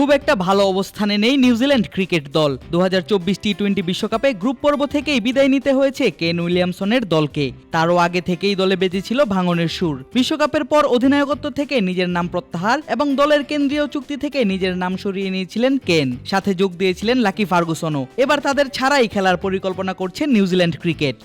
খুব একটা ভালো অবস্থানে নেই নিউজিল্যান্ড ক্রিকেট দল। দু হাজার চব্বিশ টি টোয়েন্টি বিশ্বকাপে গ্রুপ পর্ব থেকেই বিদায় নিতে হয়েছে কেন উইলিয়ামসনের দলকে। তারও আগে থেকেই দলে বেজেছিল ভাঙনের সুর। বিশ্বকাপের পর অধিনায়কত্ব থেকে নিজের নাম প্রত্যাহার এবং দলের কেন্দ্রীয় চুক্তি থেকে নিজের নাম সরিয়ে নিয়েছিলেন কেন। সাথে যোগ দিয়েছিলেন লাকি ফার্গুসনও। এবার তাদের ছাড়াই খেলার পরিকল্পনা করছে নিউজিল্যান্ড ক্রিকেট।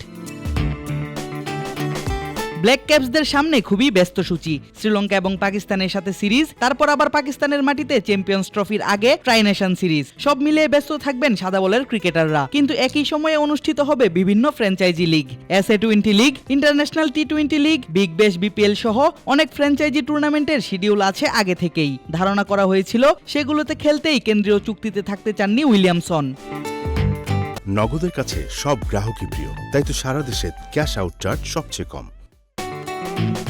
ব্ল্যাক ক্যাপসদের সামনে খুবই ব্যস্ত সূচি। শ্রীলঙ্কা এবং পাকিস্তানের সাথে সিরিজ, তারপর আবার পাকিস্তানের মাটিতে চ্যাম্পিয়ন্স ট্রফির আগে ট্রাইনেশন সিরিজ। সব মিলিয়ে ব্যস্ত থাকবেন সাদা বলের ক্রিকেটাররা। কিন্তু একই সময়ে অনুষ্ঠিত হবে বিভিন্ন franchise league. S A twenty league international T twenty league big bash BPL সহ অনেক ফ্র্যাঞ্চাইজি টুর্নামেন্টের শিডিউল আছে আগে থেকেই। ধারণা করা হয়েছিল, সেগুলোতে খেলতেই কেন্দ্রীয় চুক্তিতে থাকতে চাননি উইলিয়ামসন। নগদের কাছে সব গ্রাহকই প্রিয়, তাই তো সারা দেশে ক্যাশ আউট চার্জ সবচেয়ে কম।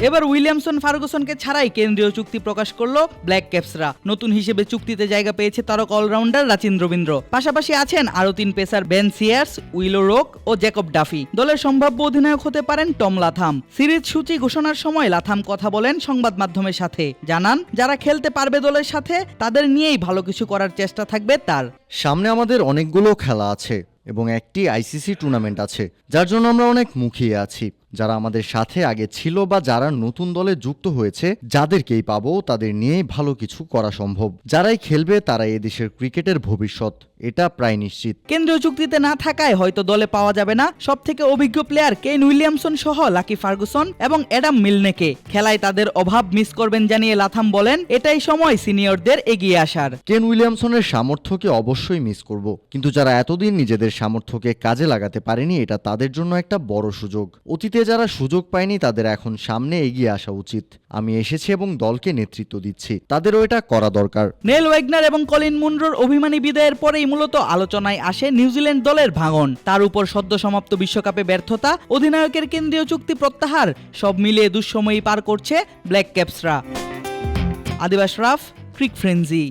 এবার উইলিয়ামসন ফার্গুসনকে ছাড়াই কেন্দ্রীয় চুক্তি প্রকাশ করল ব্ল্যাক ক্যাপসরা। নতুন হিসেবে চুক্তিতে জায়গা পেয়েছে তারক অলরাউন্ডার রাচিন রবীন্দ্র। পাশাপাশি আছেন আরও তিন pacer Ben Sears, Will O'Rourke O Jacob Duffy. দলের সম্ভাব্য অধিনায়ক হতে পারেন টম লাথাম। সিরিজ সূচি ঘোষণার সময় লাথাম কথা বলেন সংবাদ মাধ্যমের সাথে। জানান, যারা খেলতে পারবে দলের সাথে, তাদের নিয়েই ভালো কিছু করার চেষ্টা থাকবে তার। সামনে আমাদের অনেকগুলো খেলা আছে এবং একটি আইসিসি টুর্নামেন্ট আছে, যার জন্য আমরা অনেক মুখিয়ে আছি। যারা আমাদের সাথে আগে ছিল বা যারা নতুন দলে যুক্ত হয়েছে যাদেরকেই পাবো তাদের নিয়েই ভালো কিছু করা সম্ভব। যারাই খেলবে তারা এদেশের ক্রিকেটের ভবিষ্যৎ। এটা প্রায় নিশ্চিত। কেন্দ্রীয় চুক্তিতে না থাকায় হয়তো দলে পাওয়া যাবে না। সব থেকে অভিজ্ঞ প্লেয়ার কেন উইলিয়ামসন সহ লাকি ফার্গুসন এবং অ্যাডাম মিলনেকে। খেলায় তাদের অভাব মিস করবেন জানিয়ে লাথাম বলেন এটাই সময় সিনিয়রদের এগিয়ে আসার। কেন উইলিয়ামসনের সামর্থ্যকে অবশ্যই মিস করব। কিন্তু যারা এতদিন নিজেদের সামর্থ্যকে কাজে লাগাতে পারেনি এটা তাদের জন্য একটা বড় সুযোগ। অতীতে যারা সুযোগ পায়নি তাদের এখন সামনে এগিয়ে আসা উচিত। আমি এসেছি এবং দলকে নেতৃত্ব দিচ্ছি। তাদেরও এটা করা দরকার। নেল ওয়েগনার এবং কলিন মুন্ড্রোর অভিমানী বিদায়ের পরেই মূলত আলোচনায় আসে নিউজিল্যান্ড দলের ভাঙন। তার উপর সদ্য সমাপ্ত বিশ্বকাপে ব্যর্থতা, অধিনায়কের কেন্দ্রীয় চুক্তি প্রত্যাহার, সব মিলিয়ে দুঃসময়ই পার করছে ব্ল্যাক ক্যাপসরা। আদিবাস রাফ, ক্রিক ফ্রেন্জি